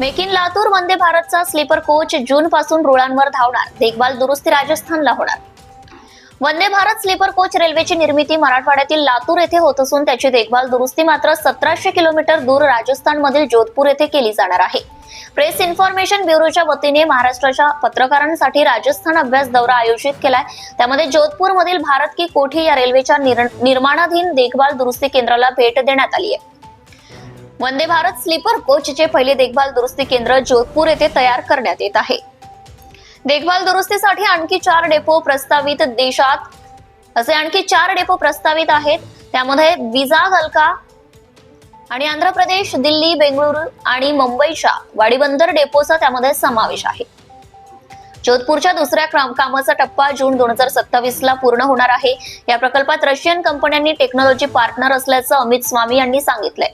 Make in Latur Vande भारतचा sleeper coach जून पासून रुळांवर धावणार. देखभाल दुरुस्ती राजस्थानला होणार. वंदे भारत स्लीपर कोच रेल्वेची निर्मिती मराठवाड्यातील लातूर येथे होत असून त्याची देखभाल दुरुस्ती मात्र सतराशे किलोमीटर दूर राजस्थानमधील जोधपूर येथे केली जाणार आहे. प्रेस इन्फॉर्मेशन ब्युरोच्या वतीने महाराष्ट्राच्या पत्रकारांसाठी राजस्थान अभ्यास दौरा आयोजित केलाय. त्यामध्ये जोधपूरमधील भारत की कोठी या रेल्वेच्या निर- निर्माणाधीन देखभाल दुरुस्ती केंद्राला भेट देण्यात आली आहे. वंदे भारत स्लीपर कोचचे पहिले देखभाल दुरुस्ती केंद्र जोधपूर येथे तयार करण्यात येत आहे. देखभाल दुरुस्तीसाठी आणखी चार डेपो प्रस्तावित देशात असे आणखी चार डेपो प्रस्तावित आहेत. त्यामध्ये विजा अलका आणि आंध्र प्रदेश दिल्ली बेंगळुरू आणि मुंबईच्या वाडीबंदर डेपोचा त्यामध्ये समावेश आहे. जोधपूरच्या दुसऱ्या कामाचा टप्पा जून दोन हजार सत्तावीस ला पूर्ण होणार आहे. या प्रकल्पात रशियन कंपन्यांनी टेक्नॉलॉजी पार्टनर असल्याचं अमित स्वामी यांनी सांगितलंय.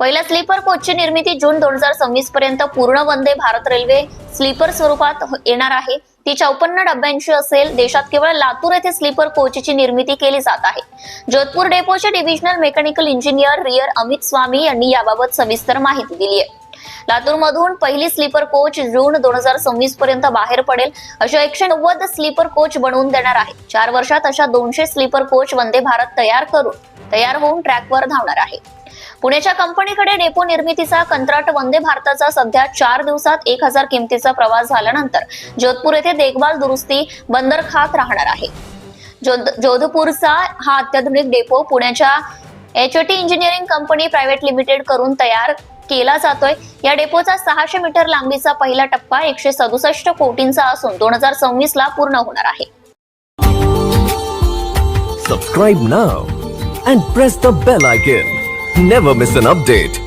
पहिल्या स्लीपर कोचची निर्मिती जून दोन हजार सव्वीस पर्यंत पूर्ण वंदे भारत रेल्वे स्लीपर स्वरूपात हो- येणार आहे. ती चौपन्न डब्यांची असेल देशात केवळ लातूर येथे स्लीपर कोचची निर्मिती केली जात आहे. जोधपूर डेपोचे डिव्हिजनल मेकॅनिकल इंजिनियर रिअर अमित स्वामी यांनी याबाबत सविस्तर माहिती दिली आहे लातूरमधून पहिली स्लीपर कोच जून दोन हजार सव्वीस पर्यंत बाहेर पडेल. अशा एकशे नव्वद स्लीपर कोच बनवून देणार आहे. चार वर्षात अशा दोनशे स्लीपर कोच वंदे भारत तयार करून तयार होऊन ट्रॅकवर धावणार आहे. पुण्याच्या कंपनीकडे डेपो निर्मितीचा कंत्राट वंदे भारताचा सध्या चार दिवसात एक हजार किमतीचा प्रवास झाल्यानंतर जोधपूर येथे देखभाल दुरुस्ती बंदर खात राहणार आहे. जोध- जोधपूरचा हा अत्याधुनिक डेपो पुण्याच्या H T engineering company private limited करून तयार केला जातोय. या डेपोचा सहाशे मीटर लांबीचा पहिला टप्पा एकशे सदुसष्ट कोटींचा असून दोन हजार सव्वीस ला पूर्ण होणार आहे. Subscribe now and press the bell icon never miss an update